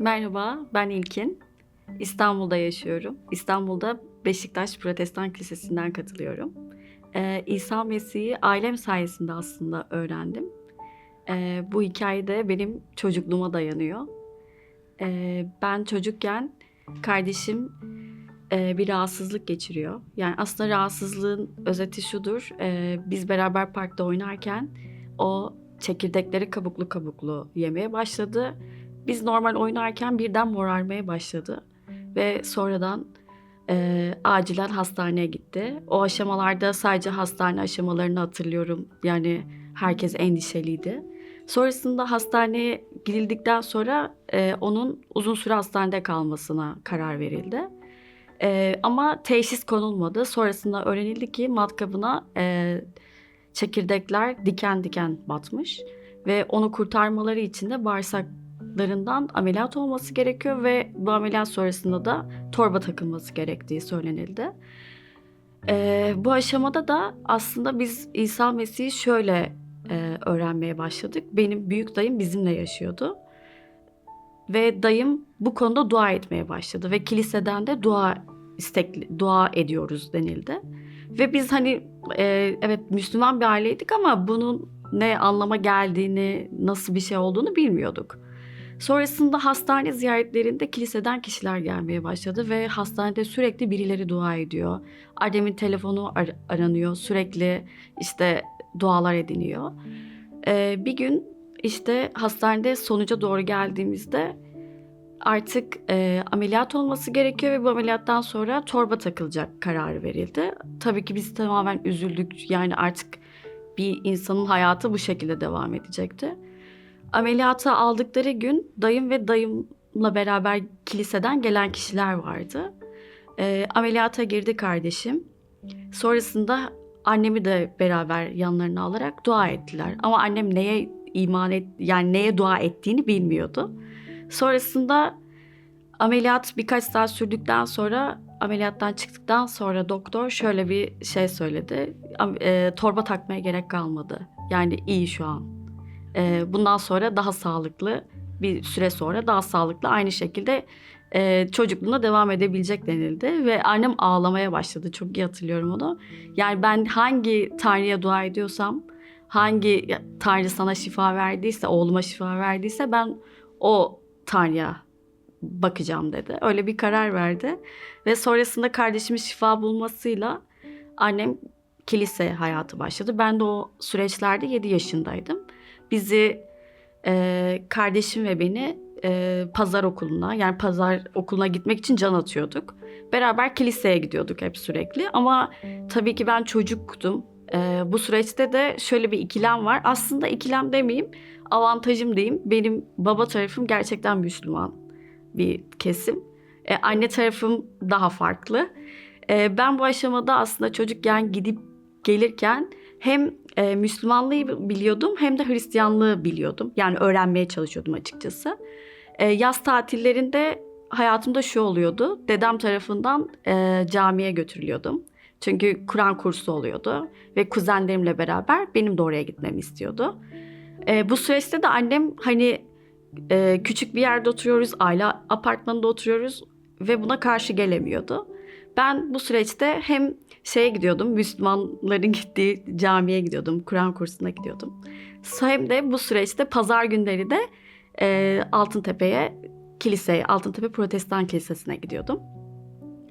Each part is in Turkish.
Merhaba, ben İlkin. İstanbul'da yaşıyorum. İstanbul'da Beşiktaş Protestan Lisesi'nden katılıyorum. Ee, İsa Mesih'i ailem sayesinde aslında öğrendim. Ee, bu hikaye de benim çocukluğuma dayanıyor. Ee, ben çocukken kardeşim e, bir rahatsızlık geçiriyor. Yani aslında rahatsızlığın özeti şudur. e, biz beraber parkta oynarken o çekirdekleri kabuklu kabuklu yemeye başladı. Biz normal oynarken birden morarmaya başladı. Ve sonradan e, acilen hastaneye gitti. O aşamalarda sadece hastane aşamalarını hatırlıyorum. Yani herkes endişeliydi. Sonrasında hastaneye gidildikten sonra e, onun uzun süre hastanede kalmasına karar verildi. E, ama teşhis konulmadı. Sonrasında öğrenildi ki matkabına e, çekirdekler diken diken batmış ve onu kurtarmaları için de bağırsaklarından ameliyat olması gerekiyor ve bu ameliyat sonrasında da torba takılması gerektiği söylenildi. E, bu aşamada da aslında biz İsa Mesih'i şöyle e, öğrenmeye başladık. Benim büyük dayım bizimle yaşıyordu. Ve dayım bu konuda dua etmeye başladı ve kiliseden de dua istekli dua ediyoruz denildi. Ve biz hani e, evet Müslüman bir aileydik ama bunun ne anlama geldiğini, nasıl bir şey olduğunu bilmiyorduk. Sonrasında hastane ziyaretlerinde kiliseden kişiler gelmeye başladı ve hastanede sürekli birileri dua ediyor. Annemin telefonu ar- aranıyor, sürekli işte dualar ediniyor. Ee, bir gün işte hastanede sonuca doğru geldiğimizde artık e, ameliyat olması gerekiyor ve bu ameliyattan sonra torba takılacak kararı verildi. Tabii ki biz tamamen üzüldük. Yani artık bir insanın hayatı bu şekilde devam edecekti. Ameliyata aldıkları gün dayım ve dayımla beraber kiliseden gelen kişiler vardı. E, ameliyata girdi kardeşim. Sonrasında annemi de beraber yanlarına alarak dua ettiler. Ama annem neye iman et yani neye dua ettiğini bilmiyordu. Sonrasında ameliyat birkaç saat sürdükten sonra ameliyattan çıktıktan sonra doktor şöyle bir şey söyledi. E, torba takmaya gerek kalmadı. Yani iyi şu an. E, bundan sonra daha sağlıklı bir süre sonra daha sağlıklı aynı şekilde e, çocukluğuna devam edebilecek denildi. Ve annem ağlamaya başladı. Çok iyi hatırlıyorum onu. Yani ben hangi Tanrı'ya dua ediyorsam, hangi Tanrı sana şifa verdiyse, oğluma şifa verdiyse ben o Tanrı'ya bakacağım dedi. Öyle bir karar verdi. Ve sonrasında kardeşimin şifa bulmasıyla annem kilise hayatı başladı. Ben de o süreçlerde 7 yaşındaydım. Bizi e, kardeşim ve beni e, pazar okuluna yani pazar okuluna gitmek için can atıyorduk. Beraber kiliseye gidiyorduk hep sürekli ama tabii ki ben çocuktum. E, bu süreçte de şöyle bir ikilem var. Aslında ikilem demeyeyim, avantajım diyeyim. Benim baba tarafım gerçekten Müslüman bir kesim. E, anne tarafım daha farklı. E, ben bu aşamada aslında çocukken gidip gelirken hem e, Müslümanlığı biliyordum hem de Hristiyanlığı biliyordum. Yani öğrenmeye çalışıyordum açıkçası. E, yaz tatillerinde hayatımda şu oluyordu. Dedem tarafından e, camiye götürülüyordum. Çünkü Kur'an kursu oluyordu ve kuzenlerimle beraber benim de oraya gitmemi istiyordu. E, bu süreçte de annem hani e, küçük bir yerde oturuyoruz, aile apartmanında oturuyoruz ve buna karşı gelemiyordu. Ben bu süreçte hem şeye gidiyordum, Müslümanların gittiği camiye gidiyordum, Kur'an kursuna gidiyordum. Hem de bu süreçte pazar günleri de e, Altıntepe'ye, kiliseye, Altıntepe Protestan Kilisesi'ne gidiyordum.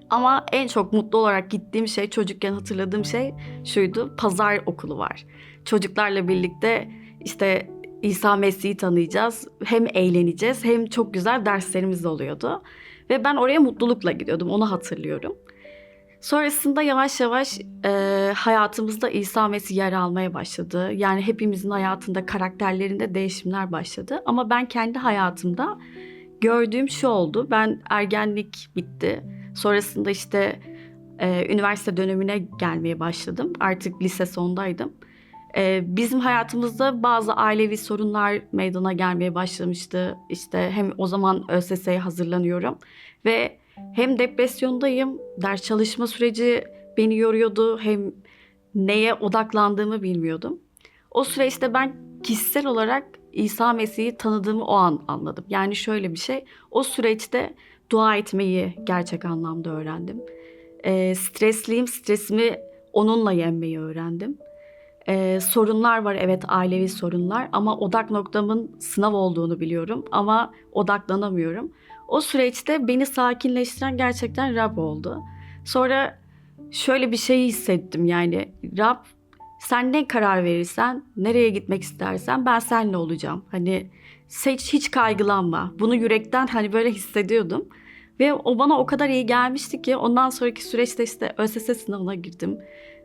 Ama en çok mutlu olarak gittiğim şey, çocukken hatırladığım şey şuydu, pazar okulu var. Çocuklarla birlikte işte İsa Mesih'i tanıyacağız. Hem eğleneceğiz hem çok güzel derslerimiz oluyordu. Ve ben oraya mutlulukla gidiyordum onu hatırlıyorum. Sonrasında yavaş yavaş e, hayatımızda İsa Mesih yer almaya başladı. Yani hepimizin hayatında karakterlerinde değişimler başladı. Ama ben kendi hayatımda gördüğüm şu oldu. Ben ergenlik bitti. Sonrasında işte e, üniversite dönemine gelmeye başladım. Artık lise sondaydım. Ee, bizim hayatımızda bazı ailevi sorunlar meydana gelmeye başlamıştı. İşte hem o zaman ÖSS'ye hazırlanıyorum ve hem depresyondayım, ders çalışma süreci beni yoruyordu, hem neye odaklandığımı bilmiyordum. O süreçte ben kişisel olarak İsa Mesih'i tanıdığımı o an anladım. Yani şöyle bir şey, o süreçte dua etmeyi gerçek anlamda öğrendim. Ee, stresliyim, stresimi onunla yenmeyi öğrendim. Ee, sorunlar var, evet ailevi sorunlar ama odak noktamın sınav olduğunu biliyorum ama odaklanamıyorum. O süreçte beni sakinleştiren gerçekten Rab oldu. Sonra şöyle bir şey hissettim yani Rab sen ne karar verirsen, nereye gitmek istersen ben seninle olacağım. Hani seç hiç kaygılanma. Bunu yürekten hani böyle hissediyordum. Ve o bana o kadar iyi gelmişti ki ondan sonraki süreçte işte ÖSS sınavına girdim.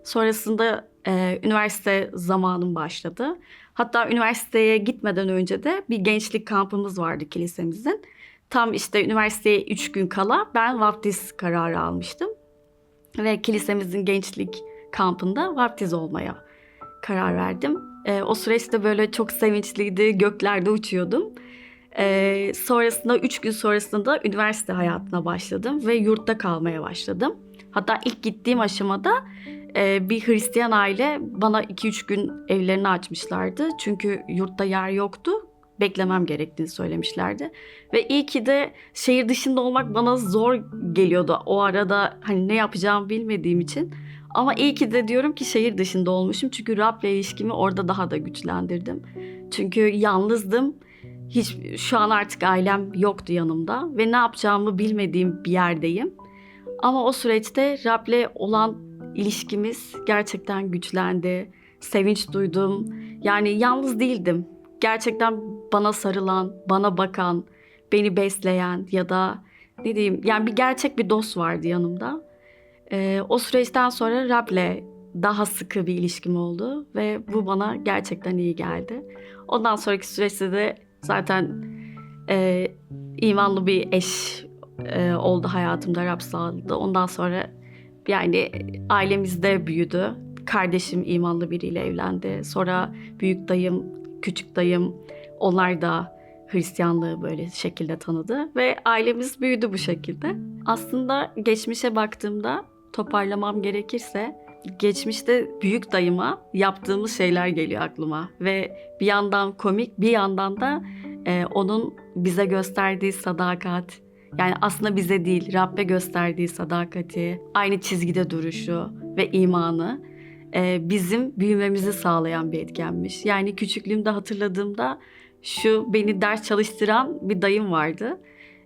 Sonrasında e, üniversite zamanım başladı. Hatta üniversiteye gitmeden önce de bir gençlik kampımız vardı kilisemizin. Tam işte üniversiteye 3 gün kala ben vaftiz kararı almıştım. Ve kilisemizin gençlik kampında vaftiz olmaya karar verdim. E, o süreçte böyle çok sevinçliydi, göklerde uçuyordum. E, sonrasında, üç gün sonrasında üniversite hayatına başladım ve yurtta kalmaya başladım. Hatta ilk gittiğim aşamada e, bir Hristiyan aile bana 2-3 gün evlerini açmışlardı. Çünkü yurtta yer yoktu. Beklemem gerektiğini söylemişlerdi. Ve iyi ki de şehir dışında olmak bana zor geliyordu. O arada hani ne yapacağımı bilmediğim için. Ama iyi ki de diyorum ki şehir dışında olmuşum. Çünkü Rab'le ilişkimi orada daha da güçlendirdim. Çünkü yalnızdım. Hiç şu an artık ailem yoktu yanımda ve ne yapacağımı bilmediğim bir yerdeyim. Ama o süreçte Rab'le olan ilişkimiz gerçekten güçlendi. Sevinç duydum. Yani yalnız değildim. Gerçekten bana sarılan, bana bakan, beni besleyen ya da ne diyeyim yani bir gerçek bir dost vardı yanımda. Ee, o süreçten sonra Rab'le daha sıkı bir ilişkim oldu ve bu bana gerçekten iyi geldi. Ondan sonraki süreçte de zaten e, imanlı bir eş e, oldu hayatımda Rab sağladı. Ondan sonra yani ailemizde büyüdü. Kardeşim imanlı biriyle evlendi. Sonra büyük dayım, küçük dayım onlar da Hristiyanlığı böyle şekilde tanıdı ve ailemiz büyüdü bu şekilde. Aslında geçmişe baktığımda toparlamam gerekirse geçmişte büyük dayıma yaptığımız şeyler geliyor aklıma ve bir yandan komik bir yandan da e, onun bize gösterdiği sadakat yani aslında bize değil Rabbe gösterdiği sadakati aynı çizgide duruşu ve imanı bizim büyümemizi sağlayan bir etkenmiş. Yani küçüklüğümde hatırladığımda şu beni ders çalıştıran bir dayım vardı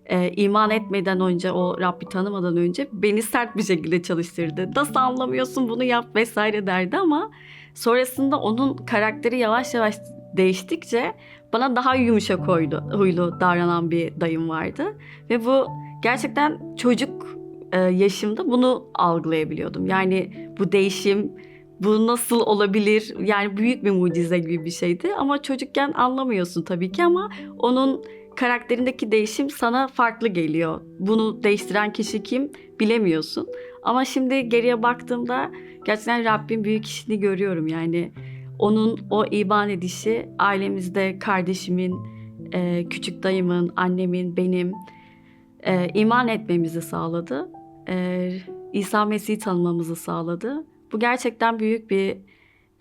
e, iman etmeden önce o Rabbi tanımadan önce beni sert bir şekilde çalıştırdı. Nasıl anlamıyorsun bunu yap vesaire derdi ama sonrasında onun karakteri yavaş yavaş değiştikçe bana daha yumuşak huylu, huylu davranan bir dayım vardı. Ve bu gerçekten çocuk e, yaşımda bunu algılayabiliyordum. Yani bu değişim bu nasıl olabilir? Yani büyük bir mucize gibi bir şeydi ama çocukken anlamıyorsun tabii ki ama onun karakterindeki değişim sana farklı geliyor. Bunu değiştiren kişi kim bilemiyorsun. Ama şimdi geriye baktığımda gerçekten Rabbin büyük işini görüyorum. Yani onun o iman edişi ailemizde kardeşimin, e, küçük dayımın, annemin, benim e, iman etmemizi sağladı. E, İsa Mesih'i tanımamızı sağladı. Bu gerçekten büyük bir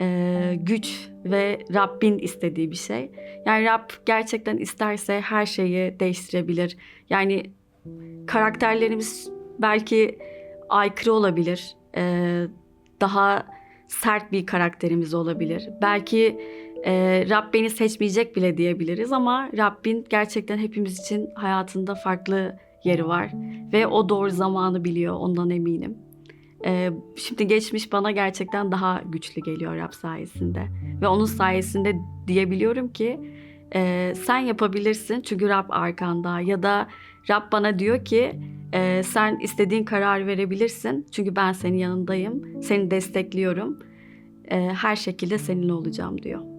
e, güç ve Rabbin istediği bir şey. Yani Rab gerçekten isterse her şeyi değiştirebilir. Yani karakterlerimiz belki aykırı olabilir. E, daha sert bir karakterimiz olabilir. Belki e, Rab beni seçmeyecek bile diyebiliriz ama Rabbin gerçekten hepimiz için hayatında farklı yeri var. Ve o doğru zamanı biliyor ondan eminim. Ee, şimdi geçmiş bana gerçekten daha güçlü geliyor Rab sayesinde. Ve onun sayesinde diyebiliyorum ki e, sen yapabilirsin çünkü Rab arkanda. Ya da Rab bana diyor ki e, sen istediğin karar verebilirsin. Çünkü ben senin yanındayım, seni destekliyorum. E, her şekilde seninle olacağım diyor.